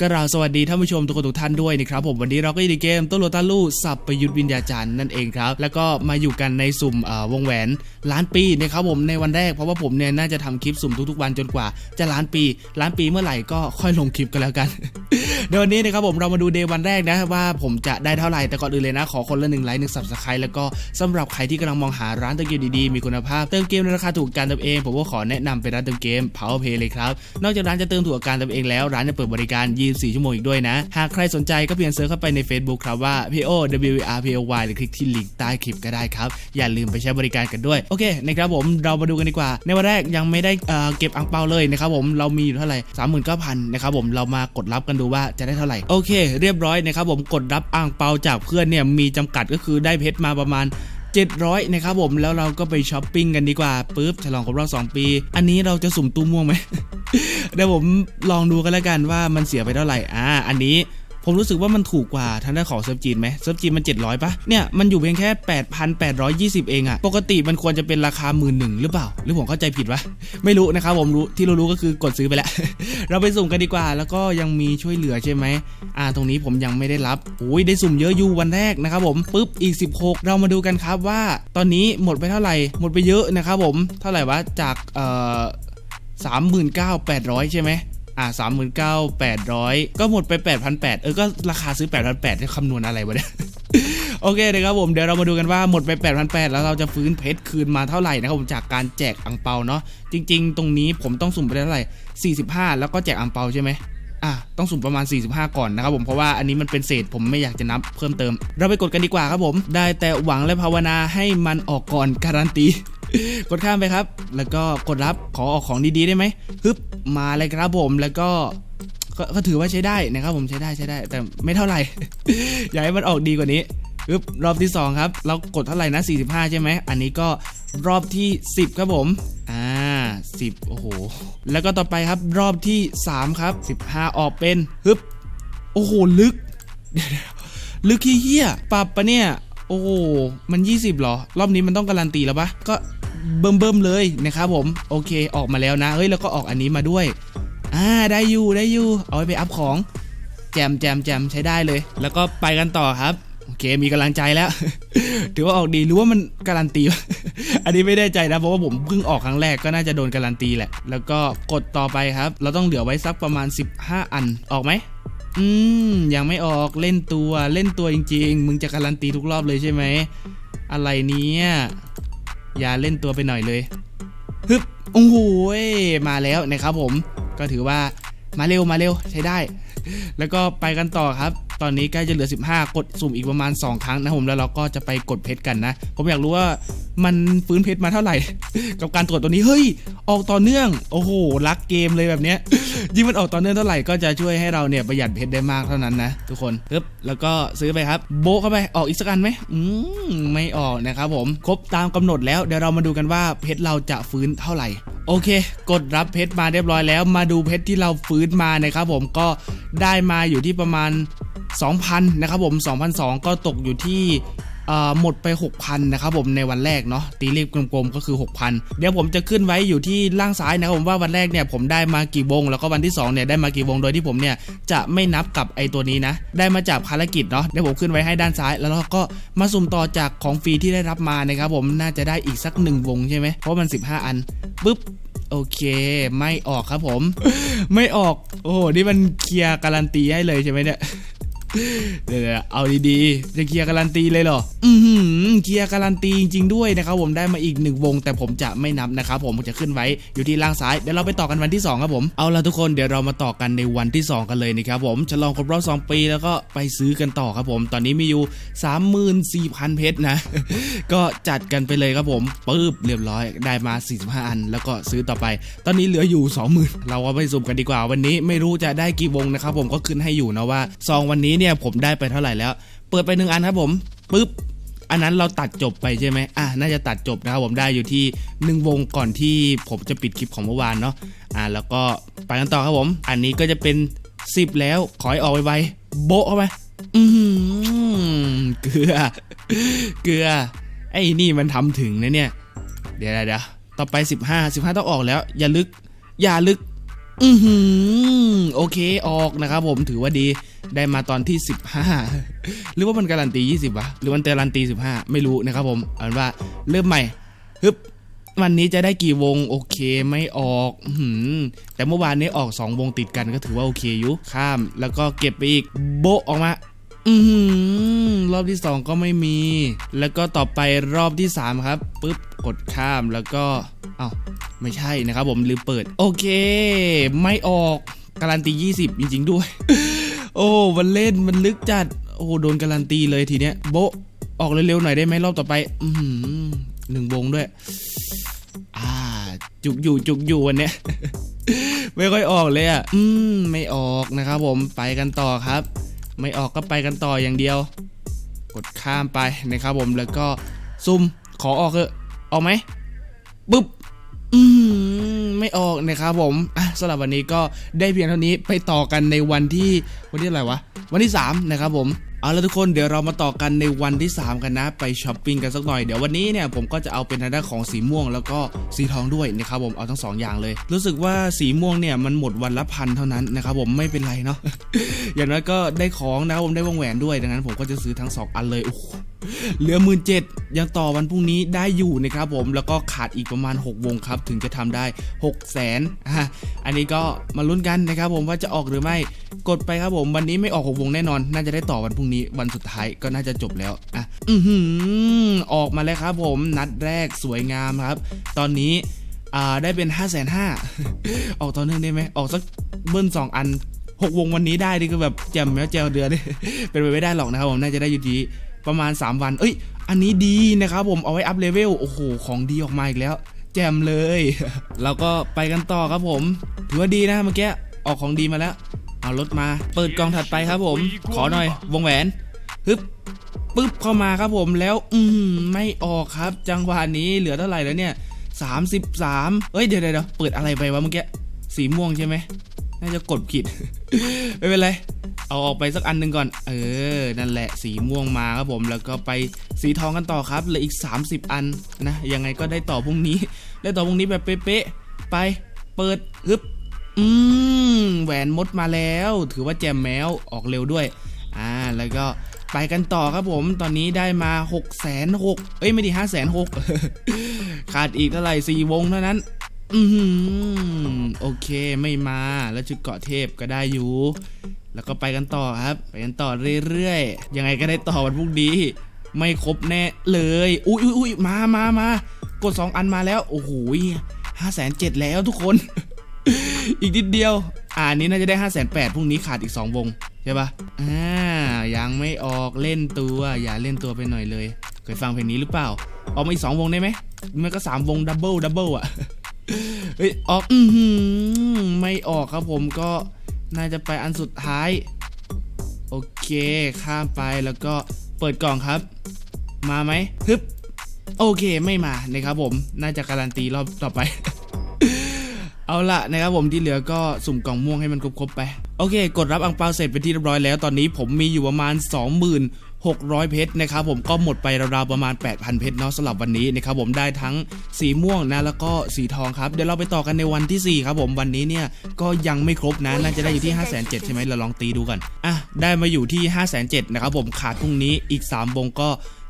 ก็ราสวัสดีท่านผู้ชมทุกคนทุกท่านด้วยนะครับผมวันนี้เราก็อยู่ในเกมต้นโลตาลู่สับประยุทธ์วิญญาจารย์นั่นเองครับ แล้วก็มาอยู่กันในสุ่มวงแหวนล้านปีนะครับผมในวันแรกเพราะว่าผมเนี่ยน่าจะทำคลิปสุ่มทุกๆวันจนกว่า จะล้านปี ล้านปีเมื่อไหร่ก็ค่อยลงคลิปกันแล้วกันเดี๋ยววันนี้นะครับผมเรามาดูเดย์วันแรกนะว่าผมจะได้เท่าไหร่แต่ก่อนอื่นเลยนะ ขอคนละหนึ่งไลค์หนึ่งสับสไครต์แล้วก็สำหรับใครที่กำลังมองหาร้านเติมเกมดีๆมีคุณภาพเติมเกมในราคาถูกการเติมเองผมก็ขอแนะนำเป็นร้านเติมเกม Power Play เลยครับนอกจากร้านจะเติมถูกการเติมเองแล้วร้านจะเปิดบริการ24 ชั่วโมงอีกด้วยนะ หากใครสนใจก็เพียงเซิร์ชเข้าไปใน Facebook ครับว่า p o w r p o y หรือคลิกที่ลิงก์ใต้คลิปก็ได้ครับ อย่าลืมไปใช้บริการกันด้วย โอเคนะครับผมเรามาดูกันดีกว่า ในวันแรกยังไม่ได้เเก็บอังเปาเลยนะครับผมเรามีอยู่เท่าไหร่สามหมื่นเก้าพันนะครับผมเรามากดรับกันดูว่าจะได้เท่าไหร่โอเค เรียบร้อยนะครับผมกดรับอ่างเปาจากเพื่อนเนี่ยมีจำกัดก็คือได้เพชรมาประมาณ700นะครับผมแล้วเราก็ไปช้อปปิ้งกันดีกว่าปุ๊บฉลองครบรอบ2ปี อันนี้เราจะสุ่มตู้ม่วงไหม เดี๋ยวผมลองดูกันแล้วกันว่ามันเสียไปเท่าไหร่อ่าอันนี้ผมรู้สึกว่ามันถูกกว่าทางด้านของเซิร์ฟจีนไหมเซิร์ฟจีนมัน 700ปะเนี่ยมันอยู่เพียงแค่ 8,820 เองอะปกติมันควรจะเป็นราคาหมื่นหนึ่งหรือเปล่า หรือผมเข้าใจผิดวะไม่รู้นะครับผมรู้ที่เรารู้ก็คือกดซื้อไปแล้ว เราไปสุ่มกันดีกว่า แล้วก็ยังมีช่วยเหลือใช่ไหมอ่าตรงนี้ผมยังไม่ได้รับโอ้ยได้สุ่มเยอะอยู่วันแรกนะครับผมปุ๊บอีก 16 เรามาดูกันครับว่า ตอนนี้หมดไปเท่าไหร่หมดไปเยอะนะครับผมเท่าไหร่วะจากเอ่อ สามหมื่นเก้าแปดร้อยใช่ไหมอ่าสามหมื่นเก้าแปดร้อยก็หมดไปแปดพันแปดเออ ก็ราคาซื้อแปดพันแปดจะคำนวณอะไรวะเนี่ย โอเคนะครับผม เดี๋ยวเรามาดูกันว่าหมดไป8 8 0 0แปดแล้วเราจะฟื้นเพชรคืนมาเท่าไหร่นะครับผมจากการแจกอังเปาเนาะ จริง ๆ ตรงนี้ผมต้องสุ่มไปเท่าไหร่45แล้วก็แจกอังเปาใช่ไหมอะ ต้องสุ่มประมาณ 45 ก่อนนะครับผมเพราะว่าอันนี้มันเป็นเศษผมไม่อยากจะนับเพิ่มเติม เราไปกดกันดีกว่าครับผม ได้แต่หวังและภาวนาให้มันออกก่อนการันตี กดข้ามไปครับ แล้วก็กดรับขอออกของดีๆได้ไหมฮึบมาเลยครับผมแล้วก็ก็ถือว่าใช้ได้นะครับผมใช้ได้ใช้ได้ แต่ไม่เท่าไหร่ อยากให้มันออกดีกว่านี้ปึ๊บรอบที่ 2 ครับ เรากดเท่าไหร่นะ 45 ใช่ไหม อันนี้ก็รอบที่ 10 ครับผม อ่า 10 โอ้โห แล้วก็ต่อไปครับรอบที่ 3 ครับ 15 ออกเป็นฮึบ โอ้โห ลึกเดี๋ยวๆลึกขี้เหี้ยปรับปะเนี่ย โอ้โห มัน 20หรอ รอบนี้มันต้องการันตีแล้วปะก็ เบิ่มๆเลยนะครับผมโอเคออกมาแล้วนะเฮ้ยแล้วก็ออกอันนี้มาด้วยอ่าได้อยู่ได้อยู่เอาไไปอัพของ แจมแจมแจมใช้ได้เลย แล้วก็ไปกันต่อครับโอเคมีกำลังใจแล้ว ถือว่าออกดีหรือว่ามันการันตี อันนี้ไม่แน่ใจนะเพราะว่าผมเพิ่งออกครั้งแรกก็น่าจะโดนการันตีแหละ แล้วก็กดต่อไปครับ เราต้องเหลือไว้สักประมาณ 15 อันออกไหมอืมยังไม่ออกเล่นตัวเล่นตัวจริง ๆ มึงจะการันตีทุกรอบเลยใช่ไหมอะไรเนี้ย อย่าเล่นตัวไปหน่อยเลยฮึบโอ้โหมาแล้วนะครับผมก็ถือว่ามาเร็วมาเร็วใช้ได้ แล้วก็ไปกันต่อครับ ตอนนี้ใกล้จะเหลือ 15 กดสุ่มอีกประมาณ 2 ครั้งนะผมแล้วเราก็จะไปกดเพชรกันนะ ผมอยากรู้ว่า มันฟื้นเพชรมาเท่าไหร่ กับการตรวจตัวนี้เฮ้ย ออกต่อเนื่อง โอ้โหรักเกมเลยแบบเนี้ยยิ่งมันออกต่อเนื่องเท่าไหร่ก็จะช่วยให้เราเนี่ยประหยัดเพชรได้มากเท่านั้นนะทุกคนปึ๊บแล้วก็ซื้อไปครับ โบเข้าไปออกอีกสักอันไหมอืมไม่ออกนะครับผมครบตามกำหนดแล้วเดี๋ยวเรามาดูกันว่าเพชรเราจะฟื้นเท่าไหร่โอเค กดรับเพชรมาเรียบร้อยแล้ว มาดูเพชรที่เราฟื้นมานะครับผมก็ได้มาอยู่ที่ประมาณ 2,000 นะครับผม 2,002ก็ตกอยู่ที่ หมดไป 6,000 นะครับผมในวันแรกเนาะตีเลขกลมๆก็คือ 6,000 เดี๋ยวผมจะขึ้นไว้อยู่ที่ล่างซ้ายนะครับผมว่าวันแรกเนี่ยผมได้มากี่วง แล้วก็วันที่ 2 เนี่ยได้มากี่วงโดยที่ผมเนี่ยจะไม่นับกับไอตัวนี้นะ ได้มาจากภารกิจเนาะเดี๋ยวผมขึ้นไว้ให้ด้านซ้าย แล้วเราก็มาสุ่มต่อจากของฟรีที่ได้รับมานะครับผมน่าจะได้อีกสักหนึ่งวงใช่ไหมเพราะมัน 15 อันปึ๊บโอเค ไม่ออกครับผม ไม่ออก โอ้โห นี่มันเคลียร์การันตีให้เลยใช่ไหมเนี่ย เดี๋ยวเอาดีๆ จะเคลียร์การันตีเลยเหรอ อือหือเคลียร์การันตีจริงๆด้วยนะครับผมได้มาอีกหนึ่งวง แต่ผมจะไม่นับนะครับผมผมจะขึ้นไว้อยู่ที่ล่างซ้ายเดี๋ยวเราไปต่อกันวันที่ 2 ครับผม เอาละทุกคนเดี๋ยวเรามาต่อกันในวันที่ 2 กันเลยนะครับผมฉลองครบรอบ2ปีแล้วก็ไปซื้อกันต่อครับผม ตอนนี้มีอยู่ 34,000 เพชรนะ ก็จัดกันไปเลยครับผมปึ๊บเรียบร้อยได้มา 45 อัน แล้วก็ซื้อต่อไป ตอนนี้เหลืออยู่ 20,000 เราก็ไปสุ่มกันดีกว่าวันนี้ไม่รู้จะได้กี่วงนะครับผมก็ขึ้นให้อยู่นะว่าซองวันนี้เนี่ยผมได้ไปเท่าไหร่แล้ว เปิดไปหนึ่งอันครับผมปึ๊บอันนั้นเราตัดจบไปใช่ไหมอะน่าจะตัดจบนะครับผมได้อยู่ที่หนึ่งวงก่อนที่ผมจะปิดคลิปของเมื่อวานเนาะอะแล้วก็ไปกันต่อครับผม อันนี้ก็จะเป็น 10 แล้วขอให้ออกไวๆโบะเข้าไปอือหือเกลือ เกลือ ไอ้นี่มันทำถึงนะเนี่ย เดี๋ยวๆเดี๋ยวต่อไป 15 15 ต้องออกแล้ว อย่าลึก อย่าลึก อือหือโอเคออกนะครับผมถือว่าดีได้มาตอนที่ 15 หรือว่ามันการันตี 20วะหรือมันการันตี 15 ไม่รู้นะครับผมเอาเป็นว่าเริ่มใหม่ฮึบวันนี้จะได้กี่วงโอเคไม่ออกหือแต่เมื่อวานนี้ออก 2 วงติดกันก็ถือว่าโอเคอยู่ข้าม แล้วก็เก็บไปอีกโบออกมาอือหือรอบที่ 2 ก็ไม่มี แล้วก็ต่อไปรอบที่ 3 ครับปุ๊บกดข้ามแล้วก็เอ้า ไม่ใช่นะครับผมลืมเปิด โอเค ไม่ออกการันตี 20 จริง ๆ ด้วย โอ้มันเล่นมันลึกจัด โอ้โดนการันตีเลยทีเนี้ยโบออกเร็วๆหน่อยได้ไหมรอบต่อไป อืหนึ่งวงด้วย อ่า จุกอยู่จุกอยู่วันเนี้ยไม่ค่อยออกเลยอะ อืม ไม่ออกนะครับผมไปกันต่อครับ ไม่ออกก็ไปกันต่ออย่างเดียว กดข้ามไปนะครับผมแล้วก็ซุ่มขอออกเถอะออกไหมปุ๊บ อืมไม่ออกนะครับผมอะสำหรับวันนี้ก็ได้เพียงเท่านี้ไปต่อกันในวันที่วันที่อะไรวะ วันที่ 3 นะครับผมเอาละทุกคนเดี๋ยวเรามาต่อกันในวันที่ 3 กันนะ ไปช้อปปิ้งกันสักหน่อยเดี๋ยววันนี้เนี่ยผมก็จะเอาเป็นทางด้านของสีม่วงแล้วก็สีทองด้วยนะครับผมเอาทั้งสองอย่างเลย รู้สึกว่าสีม่วงเนี่ยมันหมดวันละพันเท่านั้นนะครับผมไม่เป็นไรเนาะอย่างน้อยก็ได้ของนะครับผมได้วงแหวนด้วยดังนั้นผมก็จะซื้อทั้งสองอันเลยโอ้ เหลือหมื่นเจ็ดยังต่อวันพรุ่งนี้ได้อยู่นะครับผมแล้วก็ขาดอีกประมาณ 6 วงครับ ถึงจะทำได้ 6 0แสนอะอันนี้ก็มาลุ้นกันนะครับผมว่าจะออกหรือไม่กดไปครับผม วันนี้ไม่ออก 6 วงแน่นอน น่าจะได้ต่อวันพรุ่งนี้วันสุดท้ายก็น่าจะจบแล้วอะอือหือออกมาแล้วครับผมนัดแรกสวยงามครับ ตอนนี้อ่าได้เป็น 5 5 0 0 0ออกต่อเนื่องได้ไหมออกสักเบิ้ลสองอัน 6 วงวันนี้ได้นี่ก็แบบแจมแมวแจวเดือนเป็นไปไม่ได้หรอกนะครับผมน่าจะได้อยู่ที่ ประมาณ 3 วัน เอ้ย อันนี้ดีนะครับผมเอาไว้อัพเลเวล โอ้โห ของดีออกมาอีกแล้ว แจมเลย เราก็ไปกันต่อครับผม ถือว่าดีนะเมื่อกี้ ออกของดีมาแล้ว เอารถมา เปิดกล่องถัดไปครับผม ขอหน่อย วงแหวน ฮึบปึ๊บเข้ามาครับผม แล้ว อืมไม่ออกครับ จังหวะนี้เหลือเท่าไหร่แล้วเนี่ย33เอ้ย เดี๋ยวเดี๋ยวเปิดอะไรไปวะเมื่อกี้ สีม่วงใช่ไหมน่าจะกดผิด ไม่เป็นไร เอาออกไปสักอันหนึ่งก่อน เออ นั่นแหละสีม่วงมาครับผม แล้วก็ไปสีทองกันต่อครับเหลืออีก 30 อันนะ ยังไงก็ได้ต่อพรุ่งนี้ ได้ต่อพรุ่งนี้แบบเป๊ะๆ ไป เปิดฮึบ อืม แหวนมดมาแล้ว ถือว่าแจมแมว ออกเร็วด้วย อ่า แล้วก็ไปกันต่อครับผม ตอนนี้ได้มา6กแสนหกเอ้ย ไม่ดีห้าแสนหกขาดอีกเท่าไหร่สี่วงเท่านั้น อือหือโอเค ไม่มา แล้วจุดเกาะเทพก็ได้อยู่ แล้วก็ไปกันต่อครับ ไปกันต่อเรื่อยๆ ยังไงก็ได้ต่อวันพรุ่งนี้ ไม่ครบแน่เลย อุ้ยอุ้ยอุ้ยมามามากด 2 อันมาแล้ว โอ้โหห้าแสนเจ็ดแล้วทุกคน อีกนิดเดียว อ่านี้น่าจะได้ห้าแสนแปดพรุ่งนี้ขาดอีก 2 วง ใช่ปะอ่า ยังไม่ออกเล่นตัว อย่าเล่นตัวไปหน่อยเลย เคยฟังเพลงนี้หรือเปล่า ออกมาอีกสองวงได้ไหมมันก็สามวงดับเบิลดับเบิลอะ เฮ้ย ออก อือหือไม่ออกครับผมก็ น่าจะไปอันสุดท้าย โอเค ข้ามไปแล้วก็เปิดกล่องครับ มาไหมฮึบ โอเคไม่มานะครับผม น่าจะการันตีรอบต่อไป เอาละนะครับผมที่เหลือก็สุ่มกล่องม่วงให้มันครบๆไป โอเค กดรับอังเปาเสร็จเป็นที่เรียบร้อยแล้ว ตอนนี้ผมมีอยู่ประมาณ 600 เพชรนะครับผมก็หมดไปราวๆประมาณ 8,000 เพชรเนาะสำหรับวันนี้นะครับผมได้ทั้งสีม่วงนะแล้วก็สีทองครับเดี๋ยวเราไปต่อกันในวันที่ 4 ครับผมวันนี้เนี่ยก็ยังไม่ครบนะน่าจะได้อยู่ที่ 5 7 0 0 0ใช่ไหมเราลองตีดูกันอะได้มาอยู่ที่ 5 7 0 0 0นะครับผมขาดพรุ่งนี้อีก3วงก็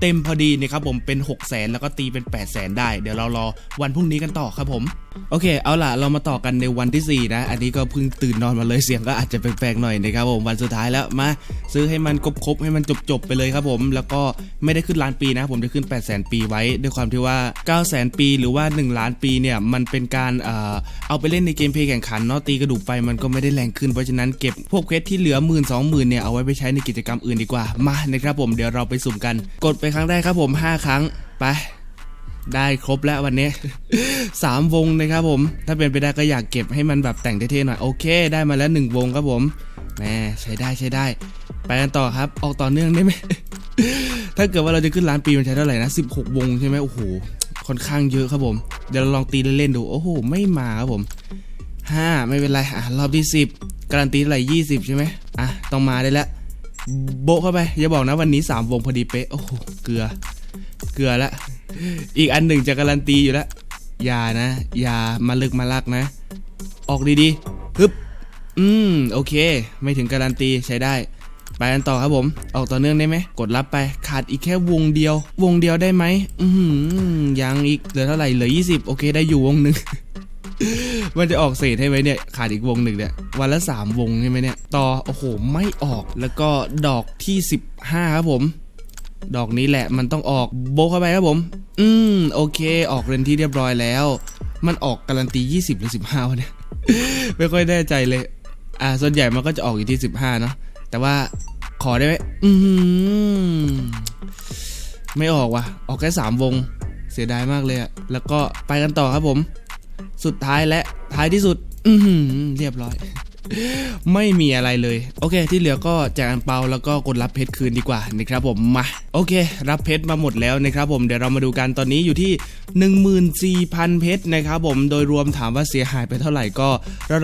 เต็มพอดีนะครับผมเป็น 6 0 0 0 0แล้วก็ตีเป็น 8 0 0 0 0ได้ เดี๋ยวเรารอวันพรุ่งนี้กันต่อครับผมโอเค เอาล่ะเรามาต่อกันในวันที่ 4 นะ อันนี้ก็เพิ่งตื่นนอนมาเลยเสียงก็อาจจะแปลกๆหน่อยนะครับผมวันสุดท้ายแล้วมาซื้อให้มันครบๆให้มันจบๆไปเลยครับผมแล้วก็ไม่ได้ขึ้นล้านปีนะ ผมจะขึ้น 8 0 0 0 0 0ปีไว้ ด้วยความที่ว่า 9 0 0 0 0ปีหรือว่า 1 ล้านปีเนี่ยมันเป็นการเอ่อเอาไปเล่นในเกมเพลย์แข่งขันเนาะตีกระดูกไปมันก็ไม่ได้แรงขึ้นเพราะฉะนั้นเก็บพวกเพชรที่เหลือหมื่นสองหมื่นเนี่ยเอาไว้ไปใช้ในกิจกรรมอื่นดีกว่ามานะครับผมเดี๋ยวเราไปสุ่มกันกดไปครั้งแรกครับผม 5 ครั้งไปได้ครบแล้ววันนี้สามวงนะครับผม ถ้าเป็นไปได้ก็อยากเก็บให้มันแบบแต่งเท่ๆหน่อย โอเค ได้มาแล้วหนึ่งวงครับผมแหมใช้ได้ใช้ได้ ไปกันต่อครับ ออกต่อเนื่องได้ไหม ถ้าเกิดว่าเราจะขึ้นล้านปีมันใช้เท่าไหร่นะ 16 วงใช่ไหมโอ้โห ค่อนข้างเยอะครับผม เดี๋ยวเราลองตีเล่นๆดู โอ้โห ไม่มาครับผมห้าไม่เป็นไร อะ รอบที่ 10 การันตีเท่าไหร่20 ใช่ไหมอะ ต้องมาได้แล้ว โบเข้าไป อย่าบอกนะวันนี้ 3 วงพอดีเป๊ะ โอ้โห เกลือ เกลือละ อีกอันหนึ่งจะการันตีอยู่แล้วอย่านะ อย่ามาลึกมาลักนะ ออกดีๆฮึบ อืม โอเค ไม่ถึงการันตีใช้ได้ ไปกันต่อครับผม ออกต่อเนื่องได้ไหม กดรับไป ขาดอีกแค่วงเดียว วงเดียวได้ไหม อือหือยังอีก เหลือเท่าไหร่ เหลือ 20 โอเค ได้อยู่วงหนึ่ง มันจะออกเศษให้ไหมเนี่ยขาดอีกวงหนึ่งเนี่ยวันละสามวงใช่ไหมเนี่ยต่อโอ้โหไม่ออกแล้วก็ดอกที่ 15 ครับผม ดอกนี้แหละมันต้องออกโบะเข้าไปครับผม อืมโอเค ออกเรนที่เรียบร้อยแล้ว มันออกการันตี 20 หรือ 15วะเนี่ยไม่ค่อยแน่ใจเลยอ่าส่วนใหญ่มันก็จะออกอยู่ที่ 15 เนาะแต่ว่าขอได้ไหมอือหือไม่ออกว่ะ ออกแค่ 3 วงเสียดายมากเลยอะแล้วก็ไปกันต่อครับผม สุดท้ายและท้ายที่สุดอืเรียบร้อย ไม่มีอะไรเลย โอเค ที่เหลือก็แจกอันเปาแล้วก็กดรับเพชรคืนดีกว่านะครับผมมา โอเค รับเพชรมาหมดแล้วนะครับผมเดี๋ยวเรามาดูกันตอนนี้อยู่ที่ 14,000 เพชรนะครับผมโดยรวมถามว่าเสียหายไปเท่าไหร่ก็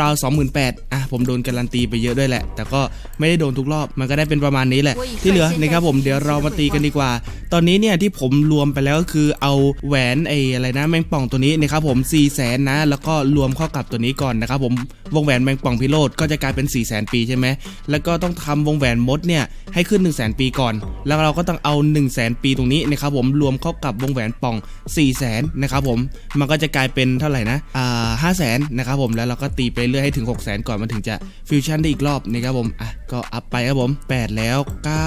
ราวๆ28,000อะผมโดนการันตีไปเยอะด้วยแหละ แต่ก็ไม่ได้โดนทุกรอบมันก็ได้เป็นประมาณนี้แหละ ที่เหลือนะครับผมเดี๋ยวเรามาตีกันดีกว่า ตอนนี้เนี่ยที่ผมรวมไปแล้วก็คือเอาแหวนไอ้อะไรนะแมงป่องตัวนี้นะครับผม4 0 0แสนนะแล้วก็รวมเข้ากับตัวนี้ก่อนนะครับผมวงแหวนแมงป่องพิโรธก็จะกลายเป็น4 0 0แสนปีใช่ไหมแล้วก็ต้องทำวงแหวนมดเนี่ยให้ขึ้น 1 0 0 0 0แสนปีก่อน แล้วเราก็ต้องเอา1 0 0 0 0แสนปีตรงนี้นะครับผมรวมเข้ากับวงแหวนป่อง 4 0 0แสนนะครับผมมันก็จะกลายเป็นเท่าไหร่นะอ่าห้าแสนนะครับผมแล้วเราก็ตีไปเรื่อยให้ถึง 6 0 0แสนก่อนมันถึงจะฟิวชั่นได้อีกรอบนะครับผมอะก็อัพไปครับผม 8 แล้ว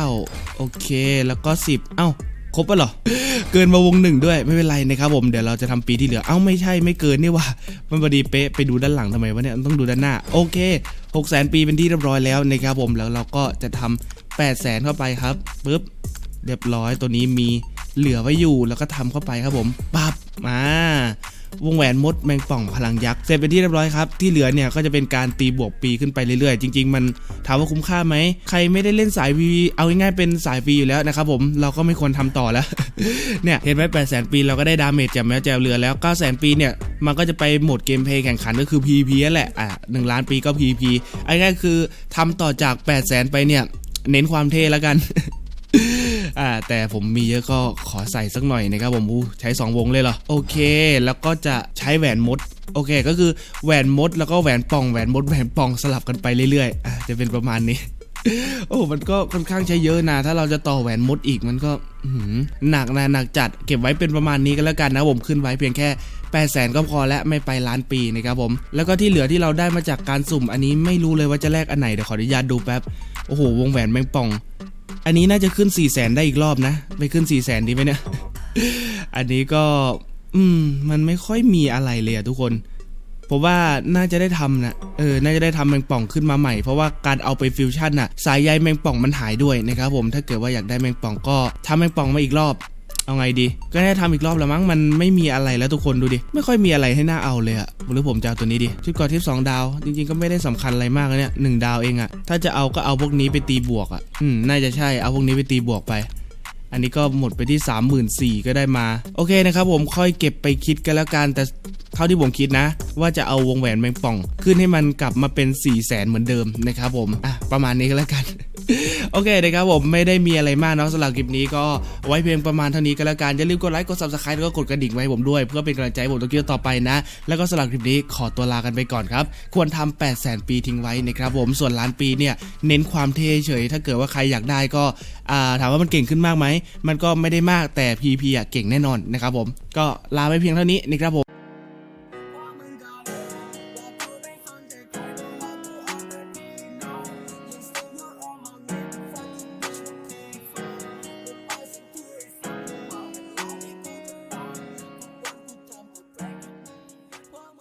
9 โอเคแล้วก็ 10 เอ้าครบปะเหรอ เกินมาวงหนึ่งด้วยไม่เป็นไรนะครับผมเดี๋ยวเราจะทำปีที่เหลือ เอ้าไม่ใช่ไม่เกินนี่ว่า มันพอดีเป๊ะไปดูด้านหลังทำไมวะเนี่ยต้องดูด้านหน้า โอเค6 0แสนปีเป็นที่เรียบร้อยแล้วนะครับผมแล้วเราก็จะทำ8 0 0แสนเข้าไปครับปึ๊บ เรียบร้อยตัวนี้มีเหลือไว้อยู่แล้วก็ทำเข้าไปครับผมปั๊บมาวงแหวนมดแมงป่องพลังยักษ์เสร็จเป็นที่เรียบร้อยครับ ที่เหลือเนี่ยก็จะเป็นการตีบวกปีขึ้นไปเรื่อยๆ จริง ๆ มันถามว่าคุ้มค่าไหม ใครไม่ได้เล่นสายวีเอาง่ายๆเป็นสายฟรีอยู่แล้วนะครับผมเราก็ไม่ควรทำต่อแล้ว เนี่ยเห็นไหมแปดแสนปีเราก็ได้ดาเมจจากแมวแจวเรือแล้ว9 0 0 0 0ปีเนี่ยมันก็จะไปโหมดเกมเพย์แข่งขันก็คือ PVP นั่นแหละอะหนึ่งล้านปีก็ PVP เอาง่ายคือทำต่อจาก8 0 0 0 0 0ไปเนี่ยเน้นความเท่แล้วกัน อ่าแต่ผมมีเยอะก็ขอใส่สักหน่อยนะครับผมใช้ 2 วงเลยเหรอ โอเค แล้วก็จะใช้แหวนมดโอเคก็คือแหวนมดแล้วก็แหวนป่องแหวนมดแหวนป่องสลับกันไปเรื่อยๆอ่าจะเป็นประมาณนี้ โอ้มันก็ค่อนข้างใช้เยอะนะถ้าเราจะต่อแหวนมดอีกมันก็อื้อหือหนักนะหนักจัดเก็บไว้เป็นประมาณนี้ก็แล้วกันนะผมขึ้นไว้เพียงแค่8 0 0แสนก็พอและไม่ไปล้านปีนะครับผมแล้วก็ที่เหลือที่เราได้มาจากการสุ่มอันนี้ไม่รู้เลยว่าจะแลกอันไหนเดี๋ยวขออนุญาตดูแป๊บโอ้โหวงแหวนแมงป่อง อันนี้น่าจะขึ้น4ี่แสนได้อีกรอบนะ ไปขึ้น4ี่แสนดีไหมเนี่ย อันนี้ก็ อืม มันไม่ค่อยมีอะไรเลยอะทุกคนผมว่าน่าจะได้ทำนะ เออ น่าจะได้ทำแมงป่องขึ้นมาใหม่ เพราะว่าการเอาไปฟิวชั่นน่ะ สายใยแมงป่องมันหายด้วยนะครับผม ถ้าเกิดว่าอยากได้แมงป่องก็ทำแมงป่องมาอีกรอบ เอาไงดี ก็ได้ทำอีกรอบแล้วมั้ง มันไม่มีอะไรแล้วทุกคนดูดิ ไม่ค่อยมีอะไรให้หน่าเอาเลยอะหรือผมจะเอาตัวนี้ดิ ชุดเกอทิปสองดาว จริงๆก็ไม่ได้สำคัญอะไรมากเลยเนี่ยหนึ่งดาวเองอะถ้าจะเอาก็เอาพวกนี้ไปตีบวกอะอืม น่าจะใช่ เอาพวกนี้ไปตีบวกไปอันนี้ก็หมดไปที่ 3 4 0 0 0ก็ได้มา โอเคนะครับผมค่อยเก็บไปคิดกันแล้วกัน แต่เท่าที่ผมคิดนะ ว่าจะเอาวงแหวนแมงป่อง ขึ้นให้มันกลับมาเป็น 4 0 0แสนเหมือนเดิมนะครับผม อะ ประมาณนี้ก็แล้วกัน โอเคนะครับผมไม่ได้มีอะไรมากเนาะสำหรับคลิปนี้ก็ไว้เพียงประมาณเท่านี้ก็แล้วกันอย่าลืมกดไลค์กด subscribe แล้วก็กดกระดิ่งไว้ผมด้วย เพื่อเป็นกำลังใจผมตัวเกียวต่อไปนะ แล้วก็สำหรับคลิปนี้ขอตัวลากันไปก่อนครับ ควรทำ8 0 0 0 0 0ปีทิ้งไว้นะครับผมส่วนล้านปีเนี่ยเน้นความเท่เฉย ถ้าเกิดว่าใครอยากได้ก็ถามว่ามันเก่งขึ้นมากไหมมันก็ไม่ได้มากแต่ PP อะเก่งแน่นอนนะครับผมก็ลาไปเพียงเท่านี้นะครับผม